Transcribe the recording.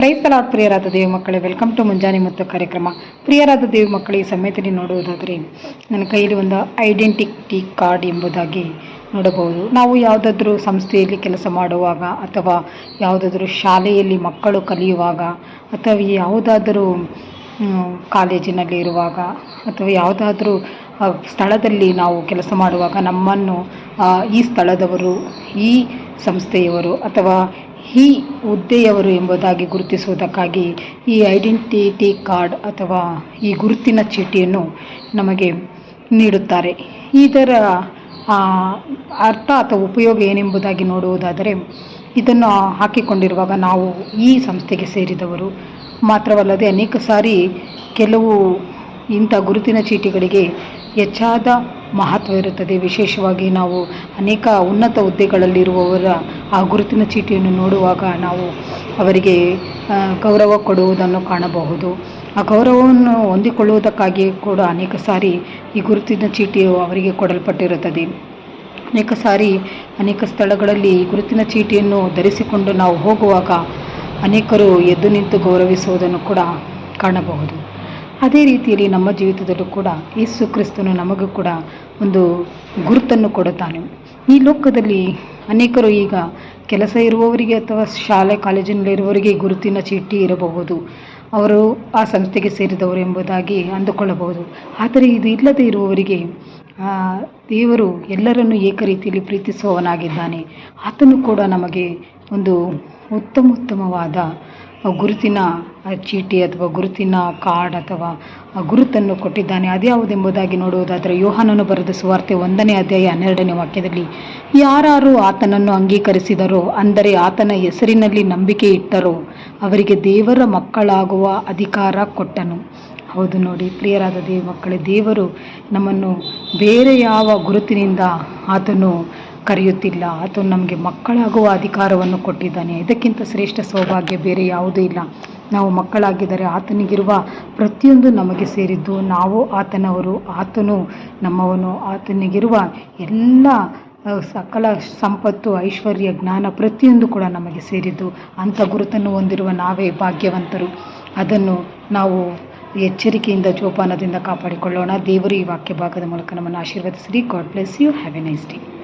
ಕ್ರೈಸ್ತಲಾದ ಪ್ರಿಯರಾದ ದೇವಿ ಮಕ್ಕಳೇ welcome to ಮುಂಜಾನೆ ಮತ್ತು ಕಾರ್ಯಕ್ರಮ. ಪ್ರಿಯರಾದ ದೇವಿ ಮಕ್ಕಳಿಗೆ ಸಮೇತನೆ ನೋಡುವುದಾದರೆ ನನ್ನ ಕೈಯಲ್ಲಿ ಒಂದು ಐಡೆಂಟಿಟಿ ಕಾರ್ಡ್ ಎಂಬುದಾಗಿ ನೋಡಬಹುದು. ನಾವು ಯಾವುದಾದ್ರೂ ಸಂಸ್ಥೆಯಲ್ಲಿ ಕೆಲಸ ಮಾಡುವಾಗ ಅಥವಾ ಯಾವುದಾದ್ರೂ ಶಾಲೆಯಲ್ಲಿ ಮಕ್ಕಳು ಕಲಿಯುವಾಗ ಅಥವಾ ಯಾವುದಾದರೂ ಕಾಲೇಜಿನಲ್ಲಿ ಇರುವಾಗ ಅಥವಾ ಯಾವುದಾದ್ರೂ ಸ್ಥಳದಲ್ಲಿ ನಾವು ಕೆಲಸ ಮಾಡುವಾಗ ನಮ್ಮನ್ನು ಈ ಸ್ಥಳದವರು, ಈ ಸಂಸ್ಥೆಯವರು ಅಥವಾ ಈ ಹುದ್ದೆಯವರು ಎಂಬುದಾಗಿ ಗುರುತಿಸುವುದಕ್ಕಾಗಿ ಈ ಐಡೆಂಟಿಟಿ ಕಾರ್ಡ್ ಅಥವಾ ಈ ಗುರುತಿನ ಚೀಟಿಯನ್ನು ನಮಗೆ ನೀಡುತ್ತಾರೆ. ಇದರ ಅರ್ಥ ಅಥವಾ ಉಪಯೋಗ ಏನೆಂಬುದಾಗಿ ನೋಡುವುದಾದರೆ, ಇದನ್ನು ಹಾಕಿಕೊಂಡಿರುವಾಗ ನಾವು ಈ ಸಂಸ್ಥೆಗೆ ಸೇರಿದವರು. ಮಾತ್ರವಲ್ಲದೆ ಅನೇಕ ಸಾರಿ ಕೆಲವು ಇಂಥ ಗುರುತಿನ ಚೀಟಿಗಳಿಗೆ ಹೆಚ್ಚಾದ ಮಹತ್ವ ಇರುತ್ತದೆ. ವಿಶೇಷವಾಗಿ ನಾವು ಅನೇಕ ಉನ್ನತ ಹುದ್ದೆಗಳಲ್ಲಿರುವವರ ಆ ಗುರುತಿನ ಚೀಟಿಯನ್ನು ನೋಡುವಾಗ ನಾವು ಅವರಿಗೆ ಗೌರವ ಕೊಡುವುದನ್ನು ಕಾಣಬಹುದು. ಆ ಗೌರವವನ್ನು ಹೊಂದಿಕೊಳ್ಳುವುದಕ್ಕಾಗಿ ಕೂಡ ಅನೇಕ ಸಾರಿ ಈ ಗುರುತಿನ ಚೀಟಿಯು ಅವರಿಗೆ ಕೊಡಲ್ಪಟ್ಟಿರುತ್ತದೆ. ಅನೇಕ ಸಾರಿ ಅನೇಕ ಸ್ಥಳಗಳಲ್ಲಿ ಈ ಗುರುತಿನ ಚೀಟಿಯನ್ನು ಧರಿಸಿಕೊಂಡು ನಾವು ಹೋಗುವಾಗ ಅನೇಕರು ಎದ್ದು ನಿಂತು ಗೌರವಿಸುವುದನ್ನು ಕೂಡ ಕಾಣಬಹುದು. ಅದೇ ರೀತಿಯಲ್ಲಿ ನಮ್ಮ ಜೀವಿತದಲ್ಲೂ ಕೂಡ ಯೇಸು ಕ್ರಿಸ್ತನು ನಮಗೂ ಕೂಡ ಒಂದು ಗುರುತನ್ನು ಕೊಡುತ್ತಾನೆ. ಈ ಲೋಕದಲ್ಲಿ ಅನೇಕರು ಈಗ ಕೆಲಸ ಇರುವವರಿಗೆ ಅಥವಾ ಶಾಲೆ ಕಾಲೇಜಿನಲ್ಲಿರುವವರಿಗೆ ಗುರುತಿನ ಚೀಟಿ ಇರಬಹುದು. ಅವರು ಆ ಸಂಸ್ಥೆಗೆ ಸೇರಿದವರು ಎಂಬುದಾಗಿ ಅಂದುಕೊಳ್ಳಬಹುದು. ಆದರೆ ಇದು ಇಲ್ಲದೆ ಇರುವವರಿಗೆ ದೇವರು ಎಲ್ಲರನ್ನು ಏಕ ರೀತಿಯಲ್ಲಿ ಪ್ರೀತಿಸುವವನಾಗಿದ್ದಾನೆ. ಆತನು ಕೂಡ ನಮಗೆ ಒಂದು ಉತ್ತಮ ಉತ್ತಮವಾದ ಗುರುತಿನ ಚೀಟಿ ಅಥವಾ ಗುರುತಿನ ಕಾರ್ಡ್ ಅಥವಾ ಆ ಗುರುತನ್ನು ಕೊಟ್ಟಿದ್ದಾನೆ. ಅದ್ಯಾವುದೆಂಬುದಾಗಿ ನೋಡುವುದಾದರೆ ಯೋಹಾನನು ಬರೆದ ಸುವಾರ್ತೆ ಒಂದನೇ ಅಧ್ಯಾಯ ಹನ್ನೆರಡನೇ ವಾಕ್ಯದಲ್ಲಿ ಯಾರು ಆತನನ್ನು ಅಂಗೀಕರಿಸಿದರೋ, ಅಂದರೆ ಆತನ ಹೆಸರಿನಲ್ಲಿ ನಂಬಿಕೆ ಇಟ್ಟರೋ, ಅವರಿಗೆ ದೇವರ ಮಕ್ಕಳಾಗುವ ಅಧಿಕಾರ ಕೊಟ್ಟನು. ಹೌದು ನೋಡಿ, ಪ್ರಿಯರಾದ ದೇವ ಮಕ್ಕಳೇ ದೇವರು ನಮ್ಮನ್ನು ಬೇರೆ ಯಾವ ಗುರುತಿನಿಂದ ಆತನು ಕರೆಯುತ್ತಿಲ್ಲ. ಆತನು ನಮಗೆ ಮಕ್ಕಳಾಗುವ ಅಧಿಕಾರವನ್ನು ಕೊಟ್ಟಿದ್ದಾನೆ. ಇದಕ್ಕಿಂತ ಶ್ರೇಷ್ಠ ಸೌಭಾಗ್ಯ ಬೇರೆ ಯಾವುದೂ ಇಲ್ಲ. ನಾವು ಮಕ್ಕಳಾಗಿದ್ದರೆ ಆತನಿಗಿರುವ ಪ್ರತಿಯೊಂದು ನಮಗೆ ಸೇರಿದ್ದು ನಾವು ಆತನವರು, ಆತನು ನಮ್ಮವನು, ಆತನಿಗಿರುವ ಎಲ್ಲ ಸಕಲ ಸಂಪತ್ತು, ಐಶ್ವರ್ಯ, ಜ್ಞಾನ ಪ್ರತಿಯೊಂದು ಕೂಡ ನಮಗೆ ಸೇರಿದ್ದು ಅಂಥ ಗುರುತನ್ನು ಹೊಂದಿರುವ ನಾವೇ ಭಾಗ್ಯವಂತರು. ಅದನ್ನು ನಾವು ಎಚ್ಚರಿಕೆಯಿಂದ ಜೋಪಾನದಿಂದ ಕಾಪಾಡಿಕೊಳ್ಳೋಣ. ದೇವರು ಈ ವಾಕ್ಯ ಭಾಗದ ಮೂಲಕ ನಮ್ಮನ್ನು ಆಶೀರ್ವದಿಸಿರಿ. God bless you have a nice day